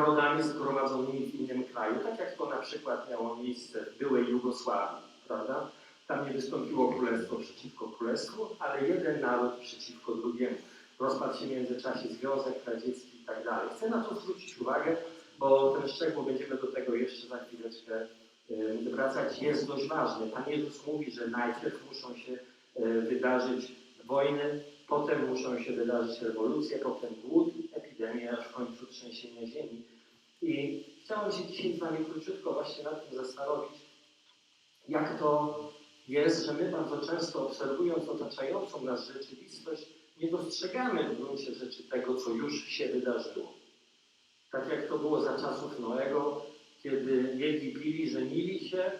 narodami zgromadzonymi w innym kraju, tak jak to na przykład miało miejsce w byłej Jugosławii, prawda? Tam nie wystąpiło królestwo przeciwko królestwu, ale jeden naród przeciwko drugiemu. Rozpadł się w międzyczasie Związek Radziecki i tak dalej. Chcę na to zwrócić uwagę, bo ten szczegół będziemy do tego jeszcze za chwileczkę wracać. Jest dość ważny. Pan Jezus mówi, że najpierw muszą się y, wydarzyć wojny, potem muszą się wydarzyć rewolucje, potem głód, epidemia, aż w końcu trzęsienie ziemi. I chciałem się dzisiaj z Wami króciutko właśnie nad tym zastanowić, jak to jest, że my bardzo często obserwując otaczającą nas rzeczywistość, nie dostrzegamy w gruncie rzeczy tego, co już się wydarzyło. Tak jak to było za czasów Noego, kiedy jedli, pili, żenili się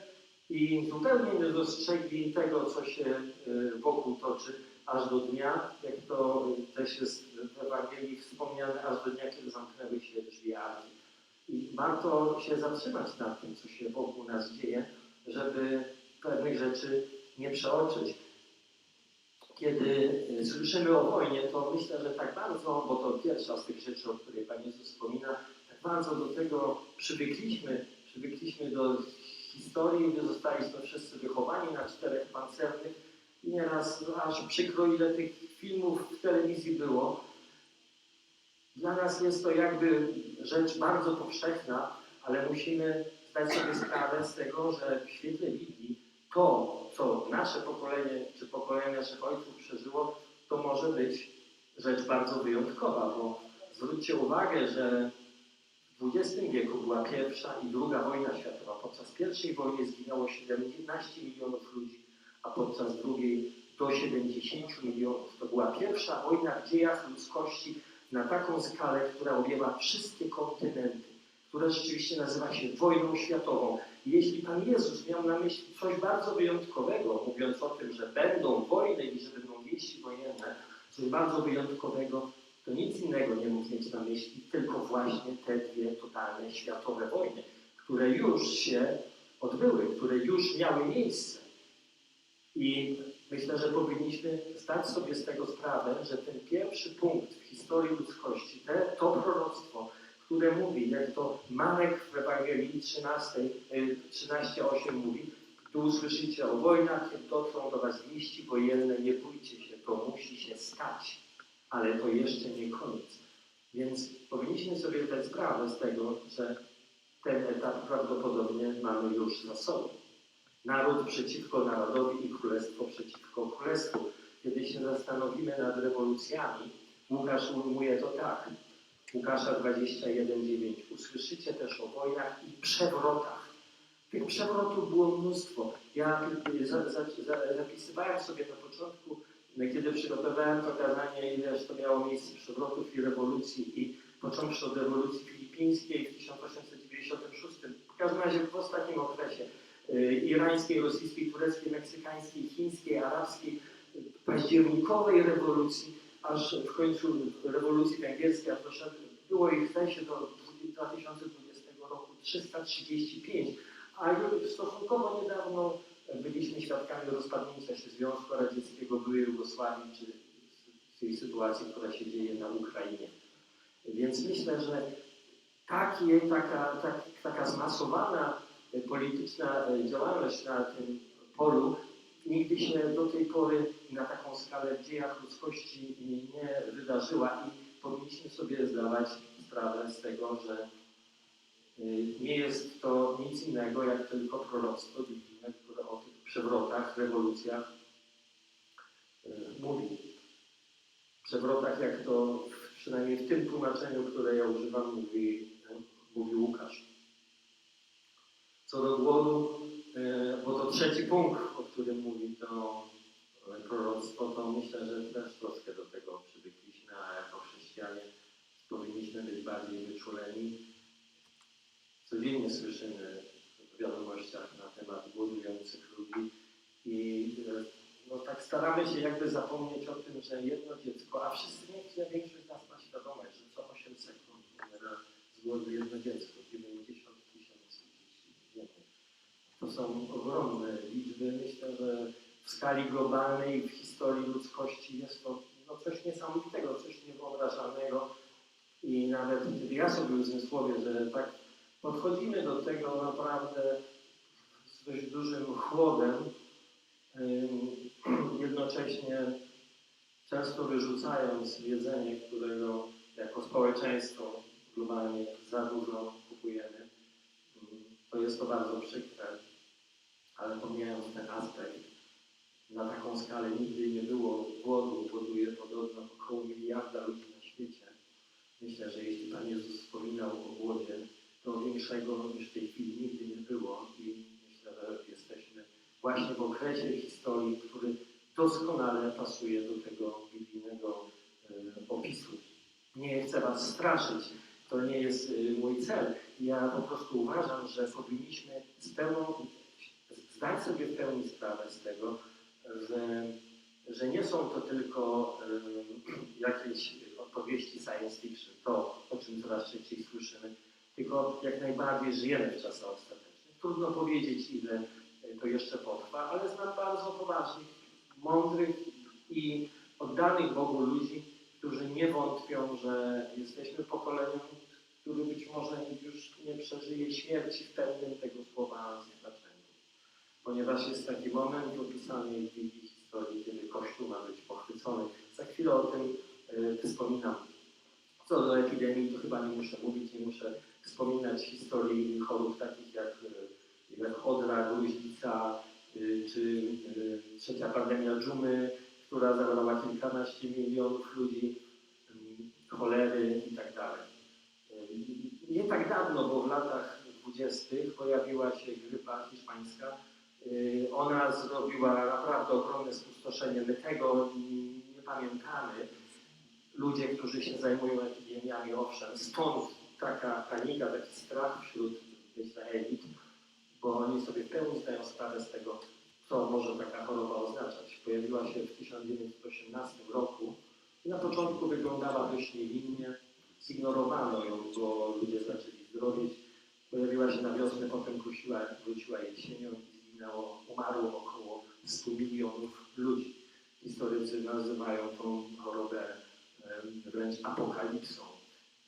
i zupełnie nie dostrzegli tego, co się y, wokół toczy, aż do dnia, jak to też jest w Ewangelii wspomniane, aż do dnia, kiedy zamknęły się drzwi. I warto się zatrzymać nad tym, co się wokół nas dzieje, żeby pewnych rzeczy nie przeoczyć. Kiedy słyszymy o wojnie, to myślę, że tak bardzo, bo to pierwsza z tych rzeczy, o której Pan Jezus wspomina, tak bardzo do tego przywykliśmy, przywykliśmy do historii, gdy zostaliśmy wszyscy wychowani na czterech pancernych i nieraz aż przykro, ile tych filmów w telewizji było. Dla nas jest to jakby rzecz bardzo powszechna, ale musimy zdać sobie sprawę z tego, że w świetle Biblii to, co nasze pokolenie czy pokolenie naszych ojców przeżyło, to może być rzecz bardzo wyjątkowa, bo zwróćcie uwagę, że w XX wieku była pierwsza i druga wojna światowa. Podczas pierwszej wojny zginęło 17 milionów ludzi, a podczas drugiej do 70 milionów. To była pierwsza wojna w dziejach ludzkości na taką skalę, która objęła wszystkie kontynenty, która rzeczywiście nazywa się wojną światową. I jeśli Pan Jezus miał na myśli coś bardzo wyjątkowego, mówiąc o tym, że będą wojny i że będą wieści wojenne, coś bardzo wyjątkowego, to nic innego nie mógł mieć na myśli, tylko właśnie te dwie totalne światowe wojny, które już się odbyły, które już miały miejsce. I myślę, że powinniśmy zdać sobie z tego sprawę, że ten pierwszy punkt historii ludzkości, te, to proroctwo, które mówi, jak to Marek w Ewangelii 13, 13:8 mówi, tu usłyszycie o wojnach, kiedy dotrą do was wieści wojenne, nie bójcie się, to musi się stać, ale to jeszcze nie koniec. Więc powinniśmy sobie zdać sprawę z tego, że ten etap prawdopodobnie mamy już za sobą. Naród przeciwko narodowi i królestwo przeciwko królestwu. Kiedy się zastanowimy nad rewolucjami, Łukasz ujmuje to tak. Łukasza 21:9. Usłyszycie też o wojnach i przewrotach. Tych przewrotów było mnóstwo. Ja za, za, za, zapisywałem sobie na początku, kiedy przygotowałem to kazanie, ileż to miało miejsce przewrotów i rewolucji i począwszy od rewolucji filipińskiej w 1896, w każdym razie w ostatnim okresie y, irańskiej, rosyjskiej, tureckiej, meksykańskiej, chińskiej, arabskiej, październikowej rewolucji, aż w końcu rewolucji węgierskiej, aż doszedł, było ich w sensie do 2020 roku 335, a już stosunkowo niedawno byliśmy świadkami rozpadnięcia się Związku Radzieckiego, byłej Jugosławii, czy tej sytuacji, która się dzieje na Ukrainie. Więc myślę, że takie, taka, tak, taka zmasowana polityczna działalność na tym polu nigdy się do tej pory na taką skalę w dziejach ludzkości nie wydarzyła i powinniśmy sobie zdawać sprawę z tego, że nie jest to nic innego jak tylko proroctwo biblijne, które o tych przewrotach, rewolucjach mówi. Przewrotach, jak to przynajmniej w tym tłumaczeniu, które ja używam, mówi, mówi Łukasz. Co do głodu, bo to trzeci punkt, o którym mówi to proroctwo, to myślę, że też troszkę do tego przywykliśmy, a jako chrześcijanie powinniśmy być bardziej wyczuleni. Codziennie słyszymy w wiadomościach na temat głodujących ludzi i no, tak staramy się jakby zapomnieć o tym, że jedno dziecko, a wszyscy, nie, większość z nas ma świadomość, że co 8 sekund umiera z głodu jedno dziecko, 90 tysięcy dzieci dziennie. To są ogromne liczby. Myślę, że w skali globalnej, w historii ludzkości jest to no, coś niesamowitego, coś niewyobrażalnego. I nawet kiedy ja sobie uzmysłowię, że tak podchodzimy do tego naprawdę z dość dużym chłodem, jednocześnie często wyrzucając jedzenie, którego jako społeczeństwo globalnie za dużo kupujemy, to jest to bardzo przykre, ale pomijając ten aspekt, na taką skalę nigdy nie było głodu, głoduje podobno około miliarda ludzi na świecie. Myślę, że jeśli Pan Jezus wspominał o głodzie, to większego niż w tej chwili nigdy nie było i myślę, że jesteśmy właśnie w okresie historii, który doskonale pasuje do tego biblijnego e, opisu. Nie chcę Was straszyć, to nie jest e, mój cel. Ja po prostu uważam, że powinniśmy z pełną, zdać sobie w pełni sprawę z tego, że, że nie są to tylko jakieś opowieści science fiction, to o czym coraz częściej słyszymy, tylko jak najbardziej żyjemy w czasach ostatecznych. Trudno powiedzieć, ile to jeszcze potrwa, ale znam bardzo poważnych, mądrych i oddanych Bogu ludzi, którzy nie wątpią, że jesteśmy pokoleniem, które być może już nie przeżyje śmierci w pełnym tego słowa. Ponieważ jest taki moment opisany w Biblii historii, kiedy Kościół ma być pochwycony. Za chwilę o tym y, wspominam. Co do epidemii, to chyba nie muszę mówić, nie muszę wspominać historii chorób takich jak, y, jak chodra, gruźlica, y, czy trzecia pandemia dżumy, która zabrała kilkanaście milionów ludzi, y, cholery i tak dalej. Nie tak dawno, bo w latach dwudziestych pojawiła się grypa hiszpańska. Y, Ona zrobiła naprawdę ogromne spustoszenie. My tego nie pamiętamy. Ludzie, którzy się zajmują epidemiami, owszem, stąd taka panika, taki strach wśród myślę, elit, bo oni sobie pełni zdają sprawę z tego, co może taka choroba oznaczać. Pojawiła się w 1918 roku i na początku wyglądała dość niewinnie, zignorowano ją, bo ludzie zaczęli zdrowieć. Pojawiła się na wiosnę, potem wróciła, wróciła jesienią zginęło, umarło około 100 milionów ludzi. Historycy nazywają tą chorobę wręcz apokalipsą.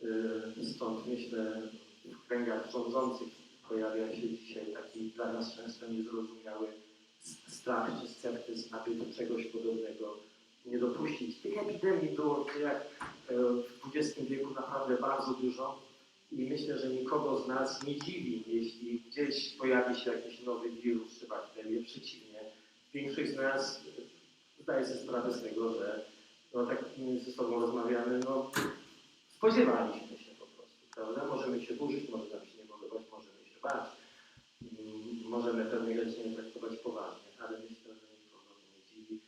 Y, Stąd myślę, w kręgach rządzących pojawia się dzisiaj taki dla nas często niezrozumiały strach czy sceptyzm, aby do czegoś podobnego nie dopuścić. Tych epidemii było jak e, w XX wieku naprawdę bardzo dużo i myślę, że nikogo z nas nie dziwi, jeśli gdzieś pojawi się jakiś nowy wirus czy bakteria. Przeciwnie, większość z nas zdaje sobie sprawę z tego, że no tak ze sobą rozmawiamy, no spodziewaliśmy się po prostu, prawda? Możemy się burzyć, może nam się nie podobać, możemy się bać, Mm, możemy pewne rzeczy nie traktować poważnie, ale myślę, że nikogo to nie dziwi.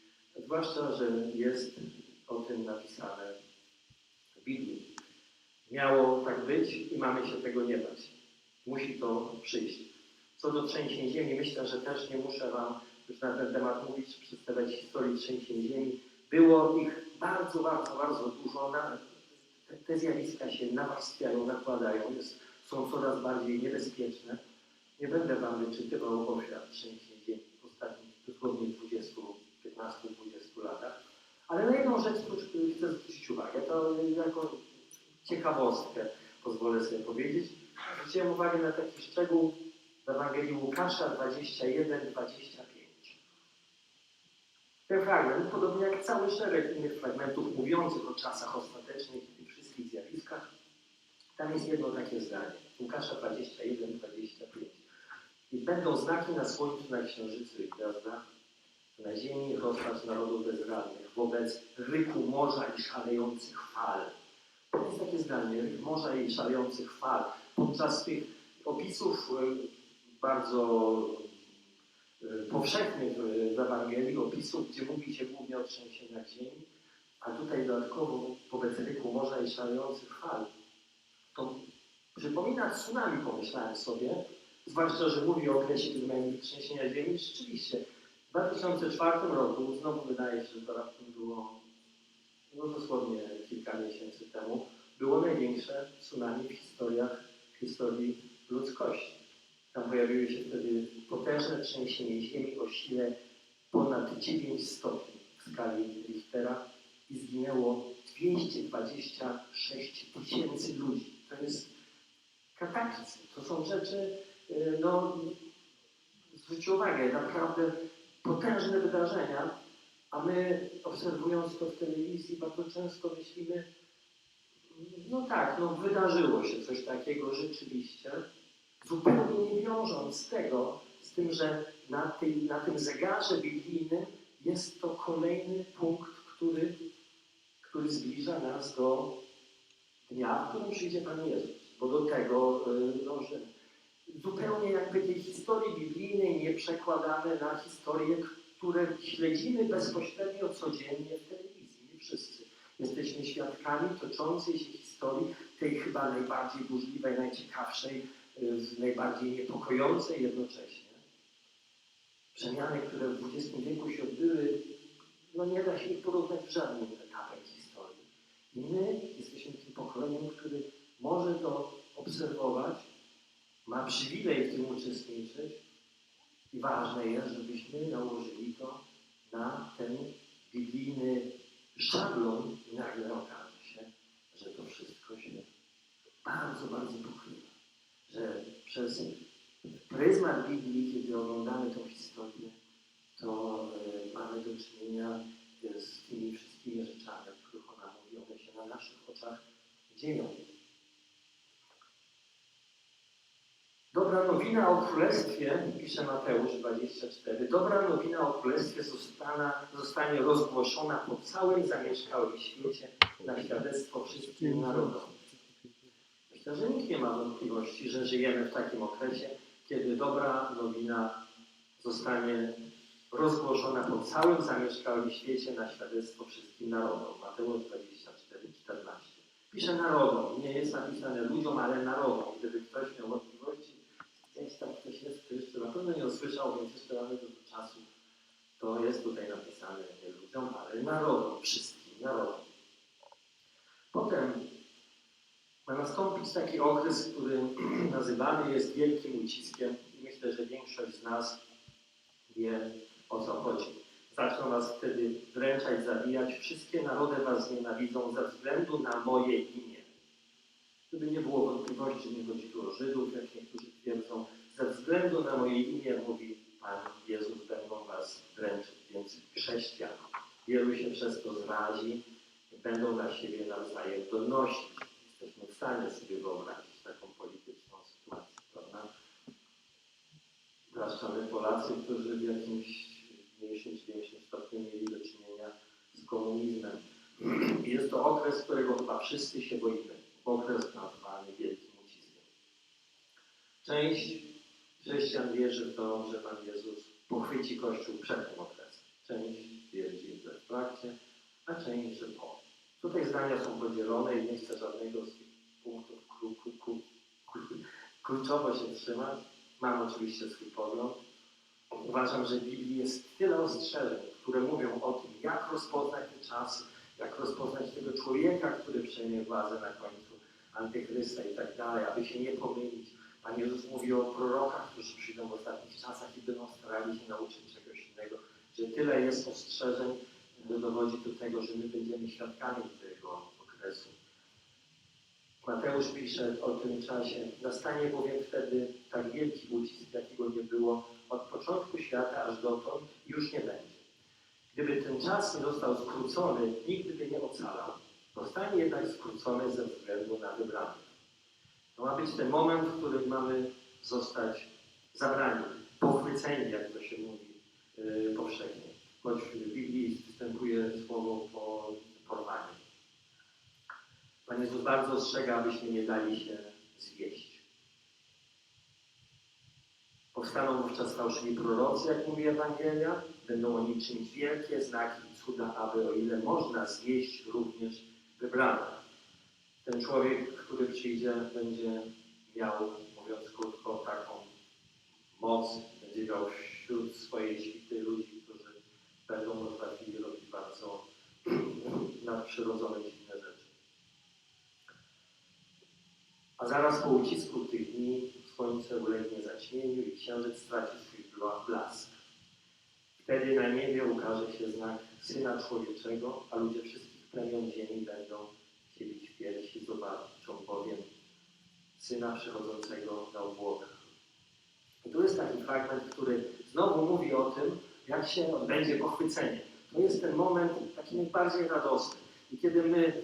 Zwłaszcza, że jest o tym napisane w Biblii. Miało tak być i mamy się tego nie bać. Musi to przyjść. Co do trzęsień ziemi, myślę, że też nie muszę Wam już na ten temat mówić, przedstawiać historii trzęsień ziemi. Było ich bardzo, bardzo, bardzo dużo. Te, te zjawiska się nawarstwiają, nakładają, jest, są coraz bardziej niebezpieczne. Nie będę Wam wyczytywał ofiar trzęsień ziemi w ostatnich dosłownie 20, 15, 20 latach. Ale na jedną rzecz chcę zwrócić uwagę, to jako ciekawostkę pozwolę sobie powiedzieć. Zwróciłem uwagę na taki szczegół w Ewangelii Łukasza 21, 25. Ten fragment, podobnie jak cały szereg innych fragmentów mówiących o czasach ostatecznych i tych wszystkich zjawiskach, tam jest jedno takie zdanie. Łukasza 21, 25. I będą znaki na słońcu, na księżycu i gwiazdach, na ziemi rozpacz narodów bezradnych wobec ryku morza i szalejących fal. Jest takie zdanie, morza i szalejących fal. Podczas tych opisów e, bardzo e, powszechnych w Ewangelii, opisów, gdzie mówi się głównie o trzęsieniach ziemi, a tutaj dodatkowo wobec ryku morza i szalejących fal. To przypomina tsunami, pomyślałem sobie, zwłaszcza, że mówi o okresie, kiedy być trzęsienia ziemi. Rzeczywiście, w 2004 roku, znowu wydaje się, że to raptem było no dosłownie kilka miesięcy temu, było największe tsunami w historiach, w historii ludzkości. Tam pojawiły się wtedy potężne trzęsienie ziemi o sile ponad 9 stopni w skali Richtera i zginęło 226 tysięcy ludzi. To jest kataklizm. To są rzeczy, y, no, zwróćcie uwagę, naprawdę potężne wydarzenia, a my obserwując to w telewizji bardzo często myślimy, no tak, no wydarzyło się coś takiego rzeczywiście, zupełnie nie wiążąc tego z tym, że na, na tym zegarze biblijnym jest to kolejny punkt, który, który zbliża nas do dnia, w którym przyjdzie Pan Jezus. Bo do tego y, dążymy. Zupełnie jakby tej historii biblijnej nie przekładamy na historie, które śledzimy bezpośrednio codziennie w telewizji. Nie wszyscy jesteśmy świadkami toczącej się historii, tej chyba najbardziej burzliwej, najciekawszej, y, najbardziej niepokojącej jednocześnie. Przemiany, które w XX wieku się odbyły, no nie da się ich porównać w żadnym etapie historii. I my jesteśmy tym pokoleniem, który może to obserwować, ma przywilej w tym uczestniczyć i ważne jest, żebyśmy nałożyli to na ten biblijny szablon i nagle okaże się, że to wszystko się bardzo, bardzo pokrywa. Że przez pryzmat Biblii, kiedy oglądamy tą historię, to y, mamy do czynienia y, z tymi wszystkimi rzeczami, o których ona mówi, one się na naszych oczach dzieją. Dobra nowina o Królestwie, pisze Mateusz 24, dobra nowina o Królestwie zostana, zostanie rozgłoszona po całym zamieszkałym świecie na świadectwo wszystkim narodom. Myślę, że nikt nie ma wątpliwości, że żyjemy w takim okresie, kiedy dobra nowina zostanie rozgłoszona po całym zamieszkałym świecie na świadectwo wszystkim narodom. Mateusz 24, 14. Pisze narodom, nie jest napisane ludziom, ale narodom. Gdyby ktoś miał gdzieś tam ktoś jest, kto jeszcze na pewno nie usłyszał, więc jeszcze mamy dużo czasu, to jest tutaj napisane nie ludziom, ale narodom, wszystkim narodom. Potem ma nastąpić taki okres, który nazywany jest wielkim uciskiem i myślę, że większość z nas wie o co chodzi. Zaczną was wtedy dręczać, zabijać. Wszystkie narody was nienawidzą ze względu na moje imię. Żeby nie było wątpliwości, nie chodzi tu o Żydów, jak niektórzy twierdzą. Ze względu na moje imię, mówi Pan Jezus, będą was dręczyć. Więc chrześcijan, wielu się przez to zrazi, będą na siebie nawzajem donosić. Jesteśmy w stanie sobie wyobrazić taką polityczną sytuację, prawda? Zwłaszcza my Polacy, którzy w jakimś mniejszym czy większym stopniu mieli do czynienia z komunizmem. Jest to okres, którego chyba wszyscy się boimy. Okres nazwany Uciskiem. Część chrześcijan wierzy w to, że Pan Jezus pochwyci Kościół przed tym okresem. Część twierdzi, że w trakcie, a część, że po. Tutaj zdania są podzielone i nie chcę żadnego z tych punktów kluczowo się trzymać. Mam oczywiście swój pogląd. Uważam, że w Biblii jest tyle ostrzeżeń, które mówią o tym, jak rozpoznać te czasy, jak rozpoznać tego człowieka, który przejmie władzę na końcu, antychrysta i tak dalej, aby się nie pomylić. Pan Jezus mówi o prorokach, którzy przyjdą w ostatnich czasach i będą starali się nauczyć czegoś innego. Że tyle jest ostrzeżeń, że dowodzi do tego, że my będziemy świadkami tego okresu. Mateusz pisze o tym czasie. Nastanie bowiem wtedy tak wielki ucisk, jakiego nie było od początku świata aż dotąd, już nie będzie. Gdyby ten czas nie został skrócony, nigdy by nie ocalał. Zostanie jednak skrócony ze względu na wybranych. To ma być ten moment, w którym mamy zostać zabrani, pochwyceni, jak to się mówi yy, powszechnie. Choć w Biblii występuje słowo po porwanie. Pan Jezus bardzo ostrzega, abyśmy nie dali się zwieść. Powstaną wówczas fałszywi prorocy, jak mówi Ewangelia. Będą oni czynić wielkie znaki i cuda, aby o ile można zwieść również wybranych. Ten człowiek, który przyjdzie, będzie miał, mówiąc krótko, taką moc, będzie miał wśród swojej świty ludzi, którzy będą potrafili robić bardzo nadprzyrodzone, dziwne rzeczy. A zaraz po ucisku tych dni słońce ulegnie zaćmieniu i księżyc straci swój bla- blask. Wtedy na niebie ukaże się znak Syna Człowieczego, a ludzie wszystkich plemion ziemi będą chcieli w piersi, zobaczą bowiem Syna przychodzącego na obłokach. I tu jest taki fragment, który znowu mówi o tym, jak się odbędzie pochwycenie. To jest ten moment taki najbardziej radosny. I kiedy my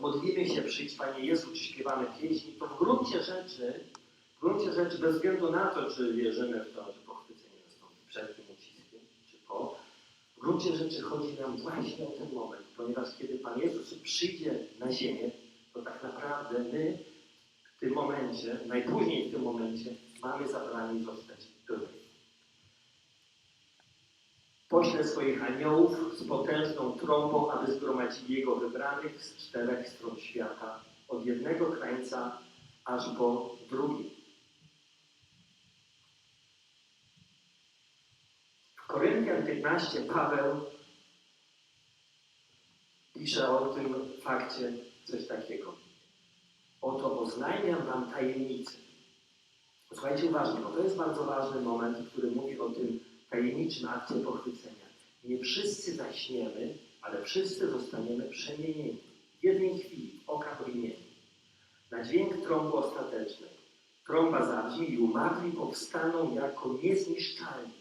modlimy się, przyjdź Panie Jezu, czy śpiewamy pieśni, to w gruncie rzeczy, w gruncie rzeczy, bez względu na to, czy wierzymy w to, że pochwycenie nastąpi przed tym uciskiem, czy po, w gruncie rzeczy chodzi nam właśnie o ten moment, ponieważ kiedy Pan Jezus przyjdzie na ziemię, to tak naprawdę my w tym momencie, najpóźniej w tym momencie, mamy zabrani zostać pełni. Pośle swoich aniołów z potężną trąbą, aby zgromadzili Jego wybranych z czterech stron świata, od jednego krańca aż po drugi. W Koryntian 15 Paweł pisze o tym fakcie coś takiego. Oto oznajmiam wam tajemnicę. Słuchajcie uważnie, bo to jest bardzo ważny moment, który mówi o tym tajemniczym akcie pochwycenia. Nie wszyscy zaśniemy, ale wszyscy zostaniemy przemienieni. W jednej chwili, oka mgnienia. Na dźwięk trąbu ostatecznej. Trąba zabrzmi i umarli powstaną jako niezniszczalni.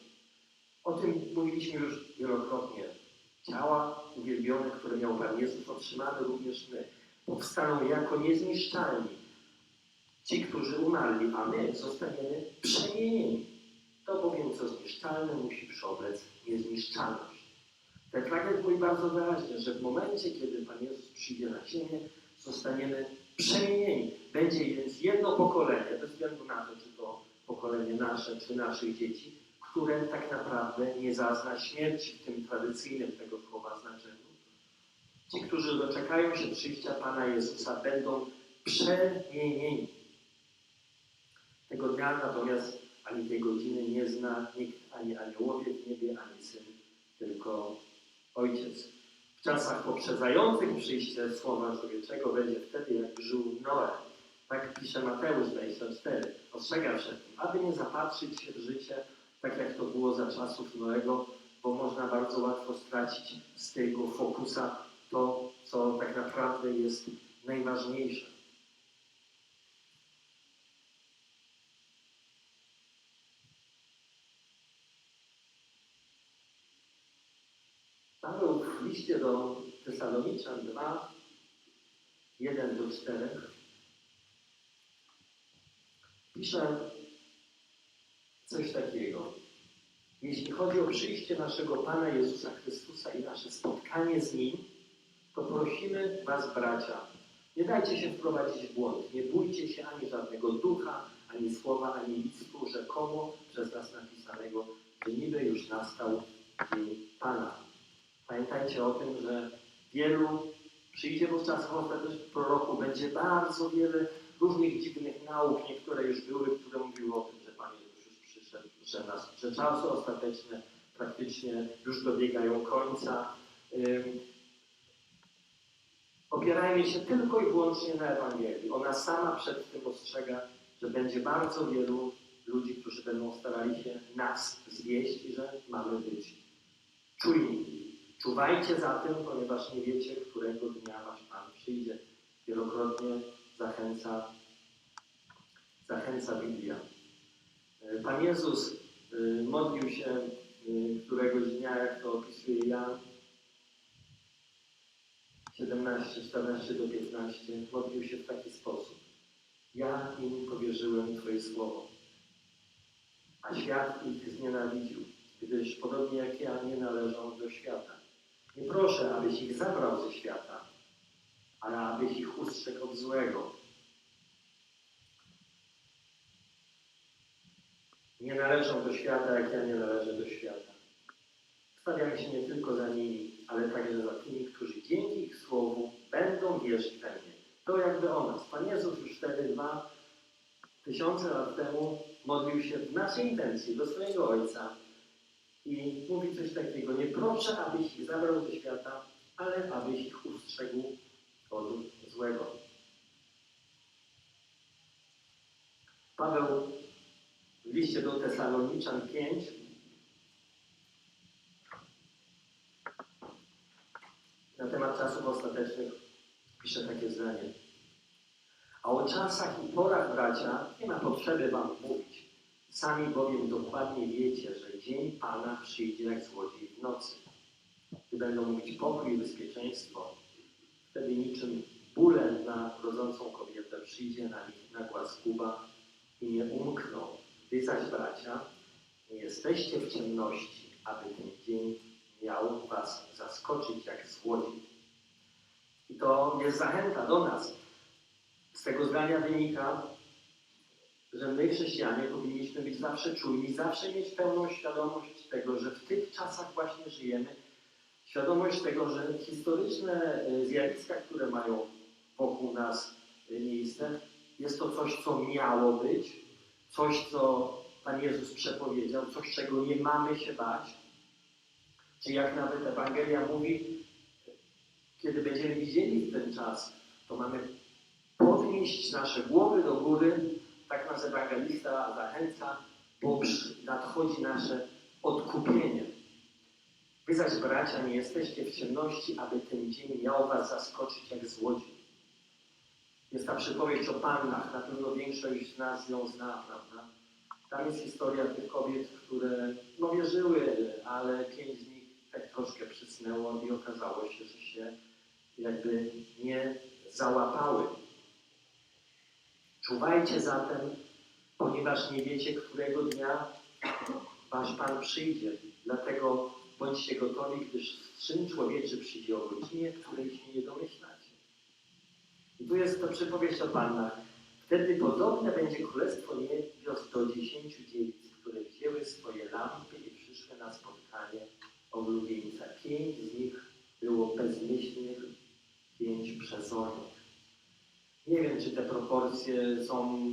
O tym mówiliśmy już wielokrotnie. Ciała uwielbione, które miał Pan Jezus, otrzymamy również my. Powstaną jako niezniszczalni. Ci, którzy umarli, a my zostaniemy przemienieni. To bowiem, co zniszczalne, musi przeoblec niezniszczalność. Ten fragment mówi bardzo wyraźnie, że w momencie, kiedy Pan Jezus przyjdzie na ziemię, zostaniemy przemienieni. Będzie więc jedno pokolenie, bez względu na to, czy to pokolenie nasze, czy naszych dzieci, które tak naprawdę nie zazna śmierci w tym tradycyjnym tego słowa znaczeniu. Ci, którzy doczekają się przyjścia Pana Jezusa, będą przemienieni. Tego dnia natomiast ani tej godziny nie zna nikt, ani aniołowie w niebie, ani Syn, tylko Ojciec. W czasach poprzedzających przyjście Słowa Człowieczego będzie wtedy, jak żył Noe. Tak pisze Mateusz 24. Ostrzega przed tym, aby nie zapatrzyć się w życie, tak jak to było za czasów Noego, bo można bardzo łatwo stracić z tego fokusa to, co tak naprawdę jest najważniejsze. Paweł w liście do Tesaloniczan 2, 1 do 4 pisze coś takiego. Jeśli chodzi o przyjście naszego Pana Jezusa Chrystusa i nasze spotkanie z Nim, to prosimy Was, bracia, nie dajcie się wprowadzić w błąd. Nie bójcie się ani żadnego ducha, ani słowa, ani listu rzekomo przez nas napisanego, że niby już nastał dzień Pana. Pamiętajcie o tym, że wielu przyjdzie wówczas w ostatecznym proroku, będzie bardzo wiele różnych dziwnych nauk, niektóre już były, które mówiły o tym, że Pan Jezus już przyszedł, że, nas, że czasy ostateczne praktycznie już dobiegają końca. Opierajmy się tylko i wyłącznie na Ewangelii. Ona sama przed tym ostrzega, że będzie bardzo wielu ludzi, którzy będą starali się nas zwieść i że mamy być czujni. Czuwajcie za tym, ponieważ nie wiecie, którego dnia wasz Pan przyjdzie. Wielokrotnie zachęca, zachęca Biblia. Pan Jezus y, modlił się y, któregoś dnia, jak to opisuje Jan 17, 14 do 15, modlił się w taki sposób. Ja im powierzyłem Twoje słowo, a świat ich znienawidził, gdyż podobnie jak ja nie należą do świata. Nie proszę, abyś ich zabrał ze świata, ale abyś ich ustrzegł od złego. Nie należą do świata, jak ja nie należę do świata. Stawiamy się nie tylko za nimi, ale także za tymi, którzy To jakby o nas. Pan Jezus już wtedy dwa tysiące lat temu modlił się w naszej intencji do swojego Ojca i mówi coś takiego. Nie proszę, abyś ich zabrał ze świata, ale abyś ich ustrzegł od złego. Paweł w liście do Tesaloniczan 5 na temat czasów ostatecznych pisze takie zdanie. A o czasach i porach, bracia, nie ma potrzeby wam mówić. Sami bowiem dokładnie wiecie, że dzień Pana przyjdzie jak złodziej w nocy. Gdy będą mówić pokój i bezpieczeństwo, wtedy niczym bólem na rodzącą kobietę przyjdzie na nich nagła zguba i nie umkną. Wy zaś, bracia, nie jesteście w ciemności, aby ten dzień miał was zaskoczyć jak złodziej. I to jest zachęta do nas. Z tego zdania wynika, że my, chrześcijanie, powinniśmy być zawsze czujni, zawsze mieć pełną świadomość tego, że w tych czasach właśnie żyjemy, świadomość tego, że historyczne e, zjawiska, które mają wokół nas e, miejsce, jest to coś, co miało być, coś, co Pan Jezus przepowiedział, coś, czego nie mamy się bać. Czy jak nawet Ewangelia mówi, kiedy będziemy widzieli ten czas, to mamy podnieść nasze głowy do góry, tak nas ewangelista zachęca, bo nadchodzi nasze odkupienie. Wy zaś, bracia, nie jesteście w ciemności, aby ten dzień miał was zaskoczyć jak złodziej. Jest ta przypowieść o pannach, na pewno większość z nas ją zna, prawda? Tam jest historia tych kobiet, które no wierzyły, ale pięć z nich tak troszkę przysnęło i okazało się, że się jakby nie załapały. Czuwajcie zatem, ponieważ nie wiecie, którego dnia wasz Pan przyjdzie. Dlatego bądźcie gotowi, gdyż Syn Człowieczy przyjdzie o godzinie, której się nie domyślacie. I tu jest to przypowieść o Pannach. Wtedy podobne będzie Królestwo Niebios do dziesięciu dziewic, które wzięły swoje lampy i przyszły na spotkanie oblubieńca. Pięć z nich było bezmyślnych, pięć przezornych. Nie wiem, czy te proporcje są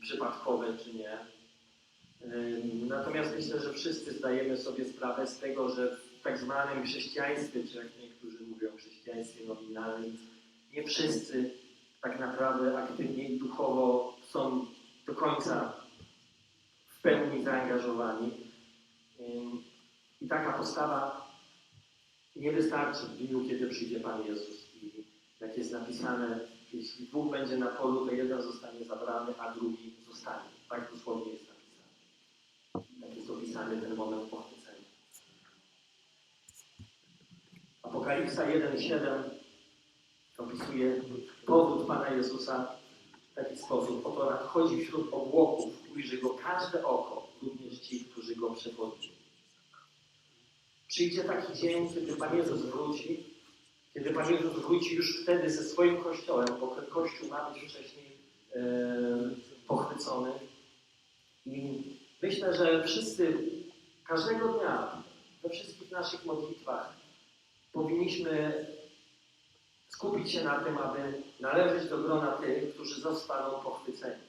przypadkowe, czy nie. Natomiast myślę, że wszyscy zdajemy sobie sprawę z tego, że w tak zwanym chrześcijaństwie, czy jak niektórzy mówią chrześcijaństwie nominalnym, nie wszyscy tak naprawdę aktywnie i duchowo są do końca w pełni zaangażowani. I taka postawa nie wystarczy w dniu, kiedy przyjdzie Pan Jezus. Jak jest napisane, jeśli dwóch będzie na polu, to jeden zostanie zabrany, a drugi zostanie. Tak dosłownie jest napisane. Tak jest opisany ten moment pochwycenia. Apokalipsa 1,7 opisuje powód Pana Jezusa w taki sposób. Oto nadchodzi wśród obłoków, ujrzy Go każde oko, również ci, którzy Go przewodzą. Przyjdzie taki dzień, kiedy Pan Jezus wróci, kiedy Pan Jezus wróci już wtedy ze swoim Kościołem, bo Kościół ma być wcześniej e, pochwycony. I myślę, że wszyscy, każdego dnia, we wszystkich naszych modlitwach powinniśmy skupić się na tym, aby należeć do grona tych, którzy zostaną pochwyceni.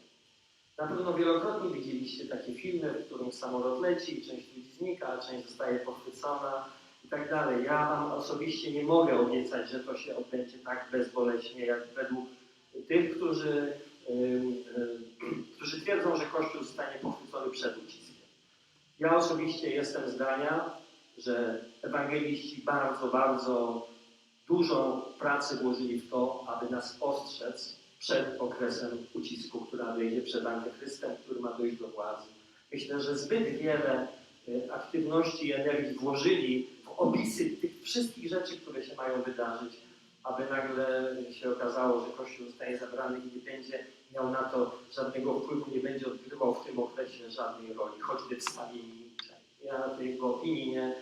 Na pewno wielokrotnie widzieliście takie filmy, w którym samolot leci, część ludzi znika, część zostaje pochwycona i tak dalej. Ja Wam osobiście nie mogę obiecać, że to się odbędzie tak bezboleśnie, jak według tych, którzy, yy, yy, którzy twierdzą, że Kościół zostanie pochwycony przed uciskiem. Ja osobiście jestem zdania, że ewangeliści bardzo, bardzo dużo pracy włożyli w to, aby nas ostrzec przed okresem ucisku, który nadejdzie, przed antychrystem, który ma dojść do władzy. Myślę, że zbyt wiele y, aktywności i energii włożyli opisy tych wszystkich rzeczy, które się mają wydarzyć, aby nagle się okazało, że Kościół zostaje zabrany i nie będzie miał na to żadnego wpływu, nie będzie odgrywał w tym okresie żadnej roli, choćby w stawie Ja tej opinii nie,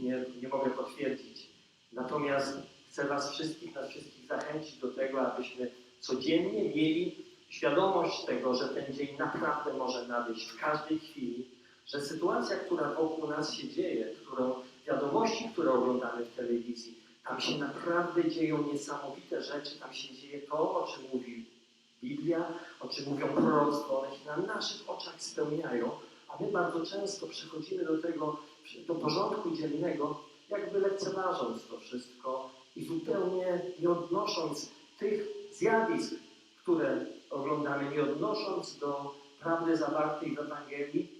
nie, nie mogę potwierdzić. Natomiast chcę Was wszystkich, nas wszystkich zachęcić do tego, abyśmy codziennie mieli świadomość tego, że ten dzień naprawdę może nadejść w każdej chwili, że sytuacja, która wokół nas się dzieje, którą, wiadomości, które oglądamy w telewizji, tam się naprawdę dzieją niesamowite rzeczy, tam się dzieje to, o czym mówi Biblia, o czym mówią proroctwo, one się na naszych oczach spełniają, a my bardzo często przechodzimy do tego, do porządku dziennego, jakby lekceważąc to wszystko i zupełnie nie odnosząc tych zjawisk, które oglądamy, nie odnosząc do prawdy zawartej w Ewangelii,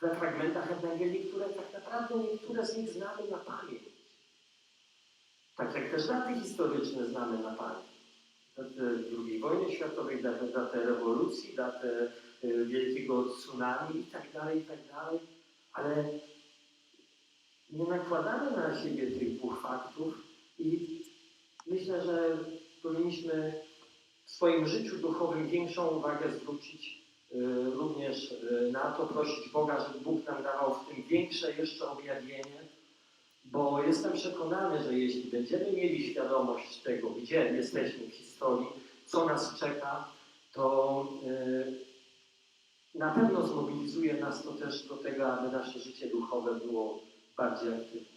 we fragmentach Ewangelii, które tak naprawdę niektóre z nich znamy na pamięć. tak też daty historyczne znamy na pamięć. Datę II wojny światowej, datę, datę rewolucji, datę y, wielkiego tsunami i tak dalej, i tak dalej, ale nie nakładamy na siebie tych dwóch faktów i myślę, że powinniśmy w swoim życiu duchowym większą uwagę zwrócić również y, na to, prosić Boga, żeby Bóg nam dawał w tym większe jeszcze objawienie, bo jestem przekonany, że jeśli będziemy mieli świadomość tego, gdzie jesteśmy w historii, co nas czeka, to y, na pewno zmobilizuje nas to też do tego, aby nasze życie duchowe było bardziej aktywne.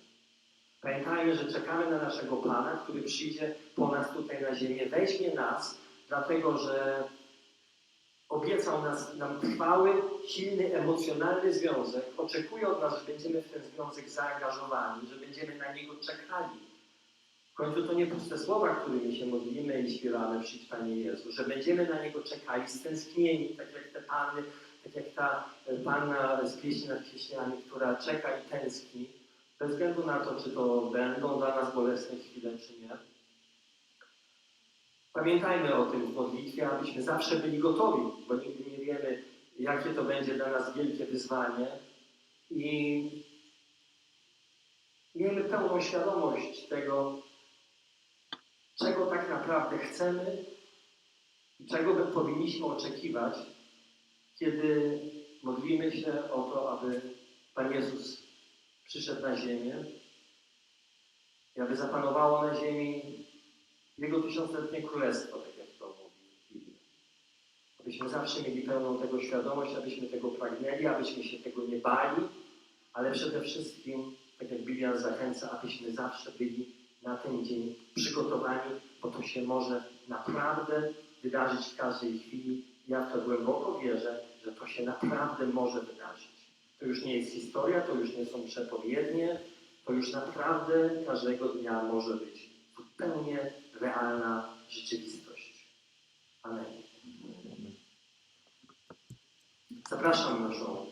Pamiętajmy, że czekamy na naszego Pana, który przyjdzie po nas tutaj na ziemię, weźmie nas, dlatego że obiecał nas, nam trwały, silny, emocjonalny związek. Oczekuje od nas, że będziemy w ten związek zaangażowani, że będziemy na niego czekali. W końcu to nie puste słowa, którymi się modlimy i śpiewamy przyjdź Panie Jezu, że będziemy na niego czekali, stęsknieni, tak jak te panny, tak jak ta e, panna z pieśni nad pieśniami, która czeka i tęskni, bez względu na to, czy to będą dla nas bolesne chwile, czy nie. Pamiętajmy o tym w modlitwie, abyśmy zawsze byli gotowi, bo nigdy nie wiemy, jakie to będzie dla nas wielkie wyzwanie. I miejmy pełną świadomość tego, czego tak naprawdę chcemy i czego powinniśmy oczekiwać, kiedy modlimy się o to, aby Pan Jezus przyszedł na ziemię aby zapanowało na ziemi Jego tysiącletnie królestwo, tak jak to mówi. Abyśmy zawsze mieli pełną tego świadomość, abyśmy tego pragnęli, abyśmy się tego nie bali, ale przede wszystkim, tak jak Biblia zachęca, abyśmy zawsze byli na ten dzień przygotowani, bo to się może naprawdę wydarzyć w każdej chwili. Ja w to głęboko wierzę, że to się naprawdę może wydarzyć. To już nie jest historia, to już nie są przepowiednie, to już naprawdę każdego dnia może być zupełnie realna rzeczywistość. Amen. Zapraszam naszą